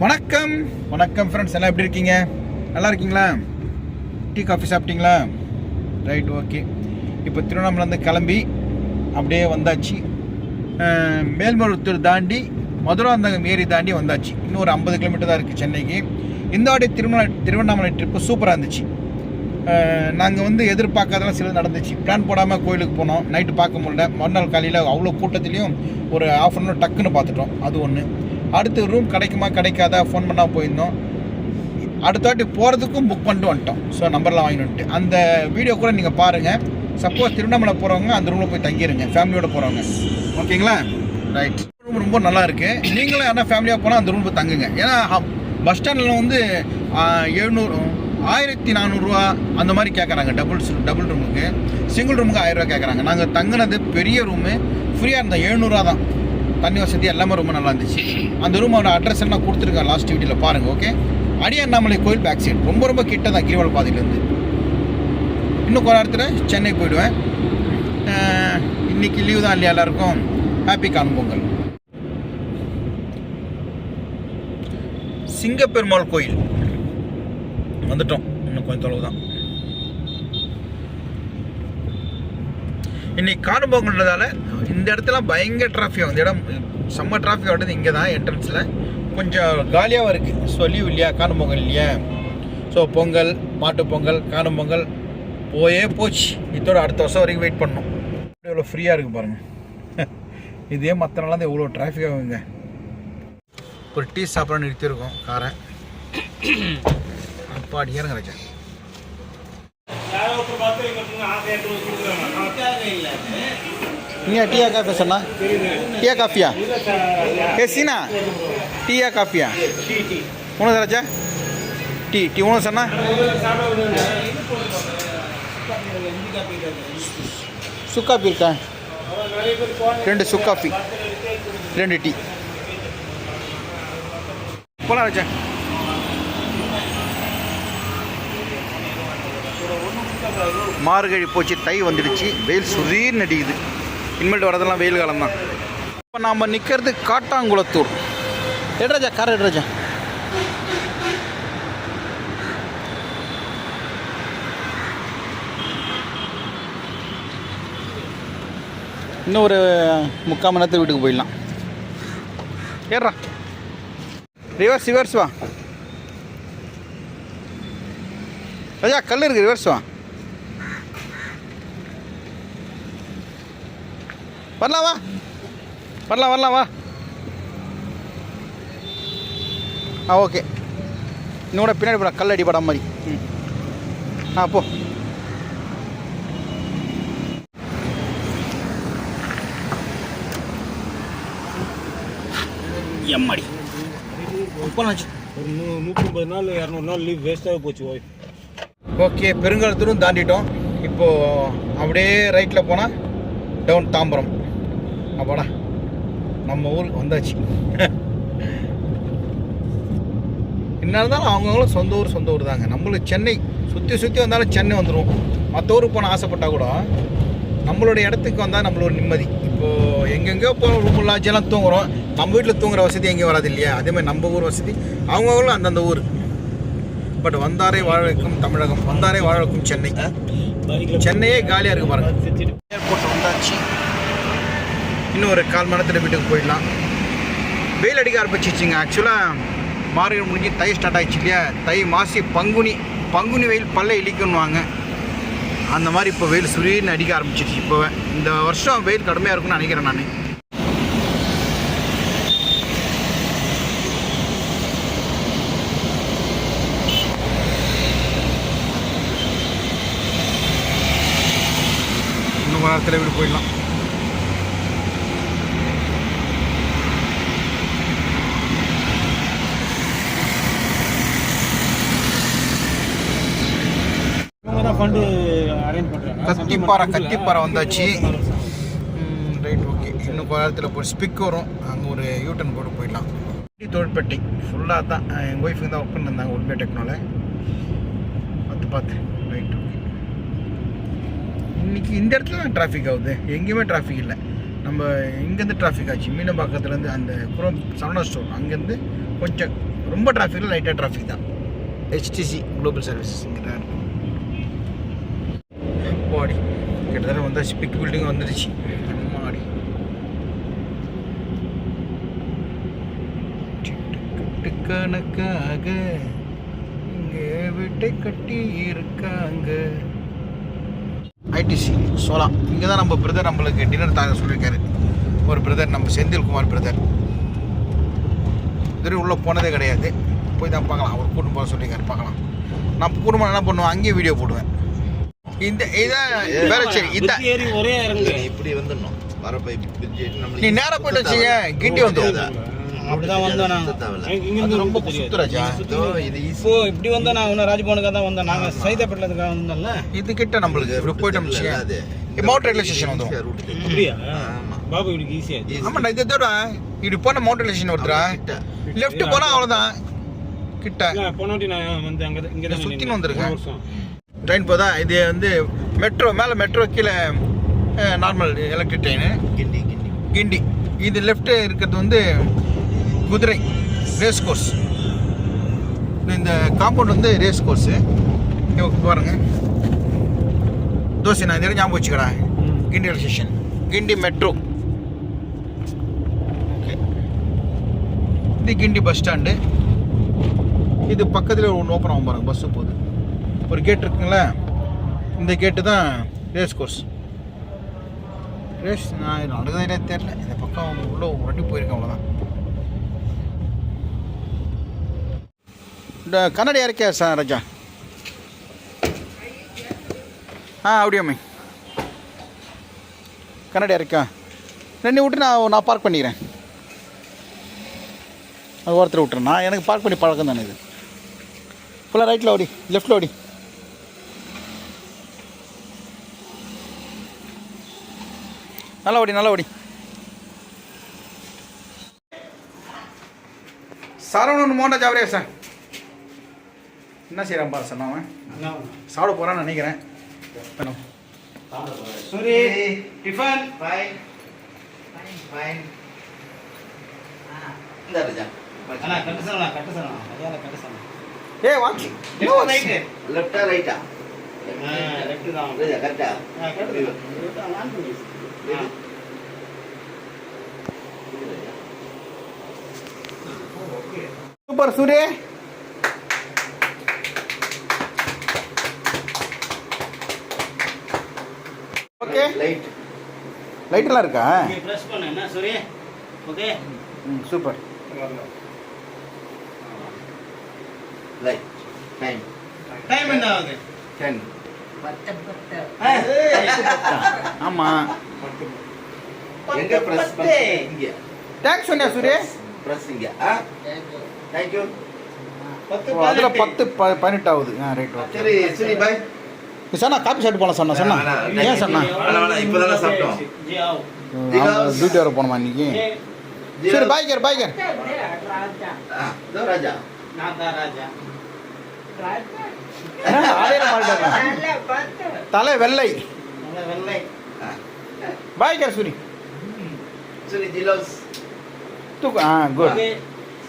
வணக்கம். வணக்கம் ஃப்ரெண்ட்ஸ் எல்லாம் எப்படி இருக்கீங்க? நல்லா இருக்கீங்களா? டீ காஃபி சாப்பிட்டீங்களா? ரைட் ஓகே இப்போ திருவண்ணாமலேருந்து கிளம்பி அப்படியே வந்தாச்சு. மேல்மருவத்தூர் தாண்டி மதுராந்தகம் ஏரி தாண்டி வந்தாச்சு. இன்னும் ஒரு ஐம்பது கிலோமீட்டர் தான் இருக்குது சென்னைக்கு. இந்த ஆடி திருவண்ணா திருவண்ணாமலை ட்ரிப்பு சூப்பராக இருந்துச்சு. நாங்கள் வந்து எதிர்பார்க்காதெல்லாம் சிலது நடந்துச்சு. பிளான் போடாமல் கோயிலுக்கு போனோம். நைட்டு பார்க்க முடியல. மறுநாள் காலையில் அவ்வளோ கூட்டத்துலேயும் ஒரு ஆஃப் அன் ஹவர் டக்குன்னு பார்த்துட்டோம். அது ஒன்று அடுத்து ரூம் கிடைக்குமா கிடைக்காதா ஃபோன் பண்ணால் போயிருந்தோம். அடுத்த வாட்டி போகிறதுக்கும் புக் பண்ணிட்டு வந்துட்டோம். ஸோ நம்பர்லாம் வாங்கிட்டு வந்துட்டு. அந்த வீடியோ கூட நீங்கள் பாருங்கள் சப்போஸ் திருவண்ணாமலை போகிறவங்க அந்த ரூமில் போய் தங்கிடுங்க ஃபேமிலியோட போகிறவங்க ஓகேங்களா ரைட் ரூம் ரொம்ப நல்லா இருக்குது நீங்களும் யாரா ஃபேமிலியாக போனால் அந்த ரூம் போய் தங்குங்க. ஏன்னா பஸ் ஸ்டாண்டில் வந்து எழுநூறு ஆயிரத்தி நானூறுரூவா அந்த மாதிரி கேட்குறாங்க டபுள் டபுள் ரூமுக்கு சிங்கிள் ரூமுக்கு ஆயிரரூவா கேட்குறாங்க நாங்கள் தங்குனது பெரிய ரூமு ஃப்ரீயாக இருந்தோம் எழுநூறுவா தான். தண்ணி வசதி எல்லாமே ரொம்ப நல்லா இருந்துச்சு. அந்த ரூமோட அட்ரஸ் எல்லாம் கொடுத்துருக்கேன் லாஸ்ட் வீடியோவில் பாருங்கள் ஓகே அடியண்ணாமலை கோயில் பேக் சைடு ரொம்ப ரொம்ப கிட்ட தான் கிரிவல் பாதையிலேருந்து இன்னும் கொஞ்ச நேரத்தில் சென்னை போயிடுவேன். இன்றைக்கி இன்னைக்கு லீவு தான் இல்லையா எல்லாருக்கும்? ஹாப்பி காணும் பொங்கல். சிங்கப்பெருமாள் கோயில். வந்துட்டோம். இன்னும் கொஞ்சம் தொலைவு தான் இன்னைக்கு காணும் இந்த இடத்துல பயங்கர டிராஃபிக் இந்த இடம் செம்ம டிராஃபிக் ஆகுது இங்கே தான் என்ட்ரன்ஸில் கொஞ்சம் காலியாகவும் இருக்குது ஸோ லீவ் இல்லையா? காணும் பொங்கல் இல்லையா? ஸோ பொங்கல் மாட்டு பொங்கல் காணும் பொங்கல் போயே போச்சு. இதோட அடுத்த வருஷம் வரைக்கும் வெயிட் பண்ணோம் இவ்வளோ ஃப்ரீயாக இருக்குது பாருங்கள் இதே மற்ற நாளாக தான் இவ்வளோ டிராஃபிக் ஆகுங்க ஒரு டீ சாப்பிட நிறுத்தியிருக்கோம். காரை. அப்பா அடிக்கிறேங்க நீயா டீயா காஃபி சொன்னா? டீயா காஃபியா? ஏ சீனா? டீயா காஃபியா? உனக்கு ராஜா? டீ டீ உனக்கு சொன்னா? சுக்காப்பி இருக்கா? ரெண்டு சுக்காப்பி ரெண்டு டீ. போலாம் ராஜா. மார்கழி போச்சு தை வந்துடுச்சு. வெயில் சுரீர்னு அடிக்குது. இனிமேல் வரதெல்லாம் வெயில் காலம் தான் இப்போ நாம் நிற்கிறது காட்டாங்குளத்தூர். எட்ராஜா கார் எட்ராஜா இன்னும் ஒரு முக்கால் மணி நேரத்துக்கு வீட்டுக்கு போயிடலாம். ஏறா ரிவர்ஸ் ரிவர்ஸ் வா. ராஜா கல் இருக்கு ரிவர்ஸ் வா. வரலாம் வா. வரலாம் வரலாம் வா. ஆ ஓகே. இன்னும் கூட பின்னாடி போடா கல் அடிப்படா மாதிரி ம். ஆ போ. எம்மாடி. ஒரு நூற்றம்பது நாள் இரநூறு நாள் லீவ் வேஸ்ட்டாக போச்சு ஓய் ஓகே பெருங்கலத்தூரும் தாண்டிட்டோம். இப்போது அப்படியே ரைட்டில் போனால் டவுன் தாம்பரம். அப்பாடா நம்ம ஊருக்கு வந்தாச்சு. என்ன இருந்தாலும் அவங்கவுங்களும் சொந்த ஊர் சொந்த ஊர் தாங்க. நம்மளுக்கு சென்னை சுற்றி சுற்றி வந்தாலும் சென்னை வந்துடும் மற்ற ஊருக்கு போன ஆசைப்பட்டா கூட நம்மளுடைய இடத்துக்கு வந்தால் நம்மளோட நிம்மதி. இப்போது எங்கெங்கேயோ போகிறோம் ரூம் எல்லாம் தூங்குறோம். நம்ம வீட்டில் தூங்குற வசதி எங்கேயும் வராது இல்லையா? அதே மாதிரி நம்ம ஊர் வசதி அவங்கவுங்களும் அந்தந்த ஊர். பட் வந்தாரே வாழ வைக்கும் தமிழகம் வந்தாரே வாழ வைக்கும் சென்னை சென்னையே காலியாக இருக்கு பாருங்க. ஏர்போர்ட் வந்தாச்சு. இன்னும் ஒரு கால் மணி நேரத்தில் வீட்டுக்கு போயிடலாம். வெயில் அடிக்க ஆரம்பிச்சிச்சிங்க. ஆக்சுவலாக மார்கழி முடிஞ்சு தை ஸ்டார்ட் ஆகிடுச்சு இல்லையா? தை மாசி பங்குனி பங்குனி வெயில் பல்ல இழிக்கணுவாங்க அந்த மாதிரி இப்போ வெயில் சுரீர்னு அடிக்க ஆரம்பிச்சிருச்சு இப்போ இந்த வருஷம் வெயில் கடுமையாக இருக்கும்னு நினைக்கிறேன் நான். இன்னும் நேரத்தில் வீடு போயிடலாம். ஃபண்டு அரேஞ்ச் பண்ணுறாங்க கத்திப்பாறை கத்திப்பாறை வந்தாச்சு. Right okay. இன்னும் கொஞ்ச நேரத்தில் போய் ஸ்பிக் வரும். அங்கே ஒரு யூட்டன் போட்டு போயிடலாம். தொழிற்பட்டி ஃபுல்லாக தான் எங்கள் ஒய்ஃபுக்கு தான் ஒர்க் பண்ணிருந்தாங்க உண்மையா டெக்னால பார்த்து பார்த்து. ரைட் ஓகே இன்னைக்கு இந்த இடத்துல தான் டிராஃபிக் ஆகுது. எங்கேயுமே டிராஃபிக் இல்லை. நம்ம இங்கேருந்து டிராஃபிக் ஆச்சு. மீனம்பாக்கத்துலேருந்து அந்த புறம் சரவணா ஸ்டோர் அங்கேருந்து கொஞ்சம் ரொம்ப டிராஃபிக்கில் லைட்டாக டிராஃபிக் தான். ஹெச்டிசி குளோபல் சர்வீசஸ் இங்கே பாடி கிட்டத்தட்ட வந்தாச்சு பிக் பில்டிங் வந்துடுச்சு அம்மாடி கணக்காக இங்கே வீட்டை கட்டி இருக்காங்க ஐடிசி சோலா. இங்கே தான் நம்ம பிரதர் நம்மளுக்கு டின்னர் தாங்க சொல்லியிருக்காரு. ஒரு பிரதர் நம்ம செந்தில்குமார் பிரதர் இதுவரை உள்ளே போனதே கிடையாது. போய் தான் பார்க்கலாம். அவர் கூட்டம் போக சொல்லியிருக்காரு பார்க்கலாம். நான் கூட்டமாக என்ன பண்ணுவேன்? அங்கேயே வீடியோ போடுவேன். இந்த இதான் வேற சரி இந்த ஒரே இப்படி வந்துடணும். வரப்ப நீ நேரா போயிட்டு வச்சீங்க கிண்டி வந்துடும் அப்படிதான் வந்தோம் இருந்து ரொம்ப சுத்துராஜா. இப்போ இப்படி வந்தா நான் இன்னும் ராஜ்பவனுக்காக தான் வந்தேன். நாங்க சைதாப்பேட்டில் வந்தோம்ல. இது கிட்ட நம்மளுக்கு இப்படி போயிட்டோம் அது. மவுண்ட் ரயில்வே ஸ்டேஷன் வந்துடும். அப்படியா? ஆமா. பாபு இப்படி ஈஸியா. ஆமாண்டா இதை தவிர இப்படி போன மவுண்ட் ஸ்டேஷன் ஒருத்தரா கிட்ட. லெஃப்ட் போனால் அவ்வளோதான் கிட்ட. போனாட்டி நான் வந்து அங்க இங்க. வந்திருக்கேன். ட்ரெயின் போதா? இது வந்து மெட்ரோ மேலே மெட்ரோ கீழே normal electric train Guindy Guindy. Guindy. இது லெஃப்ட் இருக்கிறது வந்து குதிரை ரேஸ் கோர்ஸ் இந்த காம்பவுண்ட் வந்து ரேஸ் கோர்ஸு பாருங்க. தோசை நான் இந்த ஞாபகம் வச்சுக்கடா ம். Guindy railway station Guindy metro இது கிண்டி பஸ் ஸ்டாண்டு இது பக்கத்தில் ஒன்று ஓப்பன் ஆகும் பாருங்க பஸ்ஸு போகுது ஒரு கேட் இருக்குங்களா இந்த கேட்டு தான் ரேஸ் கோர்ஸ் ரேஸ் நான் நடந்ததே தெரில இந்த பக்கம் உள்ளே உரட்டி போயிருக்கேன் அவ்வளோதான் இந்த கண்ணாடி இறக்கியா சார் ராஜா? ஆ அப்படியாமே கண்ணாடி இறக்கா ரெண்டு விட்டு நான் நான் பார்க் பண்ணிக்கிறேன். அது ஒருத்தர் விட்டுறேன் நான் எனக்கு பார்க் பண்ணி பழக்கம் தானே இது. ஃபுல்லாக ரைட்டில் ஓடி லெஃப்ட்டில் ஓடி. நல்லா ஓடி நல்லா ஓடி. சரவணன் மோண்டா ஜாவரே சார். என்ன செய்கிறான் பாரு சார் நான் சாப்பிட போகிறான்னு நினைக்கிறேன். சூரி டிஃபன். இந்த ராஜா. அண்ணா கட்டு சொல்லலாம் கட்டு சொல்லலாம் கட்டு சொல்லலாம் வாட்சி? லெஃப்ட் தான். ராஜா. நான். சூப்பர் சூரிய. ஓகே. லைட் லைட்லாம் இருக்கா? நீ பிரஸ் என்ன சூரே ஓகே ம் சூப்பர். லைட் டைம் டைம் என்ன ஆகுது? 10 ஆமா. தேங்க்ஸ் சொன்னியா சுரேஷ் பிரஸ் இங்க. பத்து பதினெட்டு ஆகுது ஆ ரைட் ஓகே பாய் சொன்னா காபி சாப்பிட்டு போகலாம் சொன்னா சொன்னா. ஏன் சொன்னா? இப்போதானே சாப்பிட்டோம். இன்னைக்கு? சரி பாய்கர் பாய்கர். அதே மாறிட்டாங்க தலை வெள்ளை. பாய் கேர் சூரி ஜிலோஸ். தூக்கு ஆ குட்.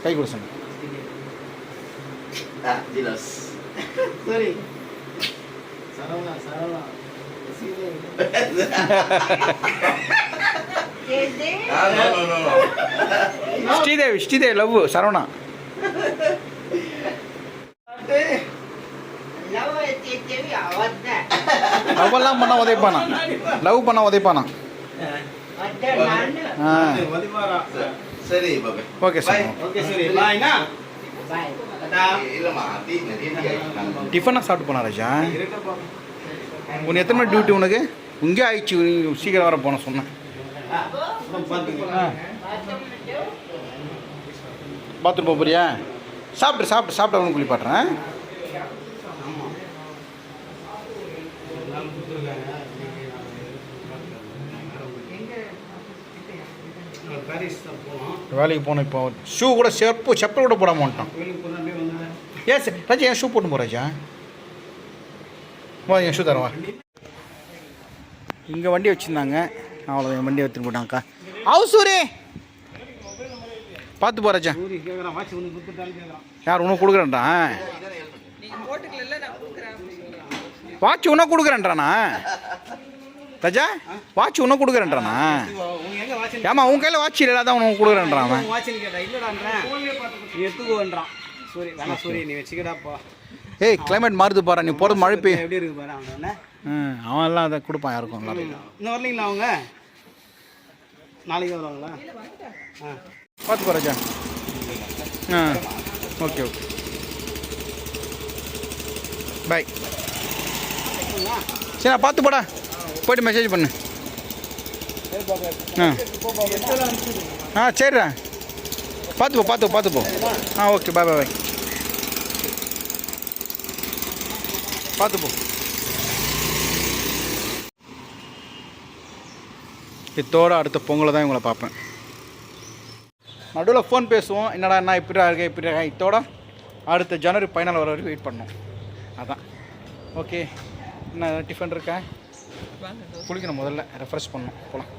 கை கொடு சொன்ன ஜிலோஸ். சரி. சரவணா சரவணா. ஸ்ரீதேவி ஸ்ரீதேவி லவ் சரவணா. லவ்வெல்லாம் பண்ணா உதைப்பானா? லவ் பண்ணா உதைப்பானா. சரி ஓகே சார். ஓகே சரி. பாய்னா டிஃபனாக சாப்பிட்டு போனா ராஜா? உனக்கு எத்தனை மணி டியூட்டி உனக்கு? இங்கே ஆயிடுச்சு. சீக்கிரம் வர போன சொன்னேன் பாத்ரூம் போக போறியா? சாப்பிட்டு சாப்பிட்டு சாப்பிட்டு அவனுக்கு குளிப்பாட்டுறேன் ஆமா. எல்லாம் கொடுத்துருக்காங்க. நான் பாரிஸ் தான் போனோம். வேலைக்கு போனோம் இப்போ ஷூ கூட செப்பு செப்பல் கூட போடாம வந்துட்டான். ஏன் சார் ராஜா ஏன் ஷூ போட்டு போ ராஜா? வா என் ஷூ தரேன் வா. இங்கே வண்டி வச்சுருந்தாங்க. அவ்வளோதான் என் வண்டி எடுத்துன்னு போட்டாங்கக்கா அவு சூரி! பார்த்து போகிறாச்சா யார் உனக்கு கொடுக்குறேன்டா? வாட்ச் உனக்கு கொடுக்குறேன்றானா ராஜா வாட்ச் உனக்கு கொடுக்குறேன்றானா? ஏமா உன் கையில் வாட்ச் இல்லை தான் உனக்கு கொடுக்குறேன்றான் அவன். வாட்ச்னு கேட்டா இல்லடான்றேன் நீ எடுத்துக்கோன்றான் சூரி வேணாம் சூரி நீ வச்சுக்கடாப்பா ஏய் கிளைமேட் மாறுது பாரு நீ போகிறது மழை பெய்யும் எப்படி இருக்கு பாரு அவன் என்ன? அவன் எல்லாம் அதை கொடுப்பான் யாருக்கும் இன்னும் வரலீங்களா அவங்க? நாளைக்கு வருவாங்களா? ஆ. பார்த்து போ ராஜா. ஆ ஓகே ஓகே. பை சரி பார்த்து போடா. போயிட்டு மெசேஜ் பண்ணு. ஆ. ஆ சரிடா பார்த்துப்போ பார்த்துப்போ ஆ ஓகே பாய் பாய் பாய் பார்த்துப்போ. இத்தோட அடுத்த பொங்கலை தான் இவங்களை பார்ப்பேன். நடுவில் ஃபோன் பேசுவோம். என்னடா என்ன இப்படி இருக்கேன் இப்படி இருக்கா. இத்தோட அடுத்த ஜனவரி பதினாலு வர வரைக்கும் வெயிட் பண்ணோம். அதான். ஓகே என்ன டிஃபன் இருக்கா? குளிக்கணும் முதல்ல. ரெஃப்ரெஷ் பண்ணணும். போகலாம்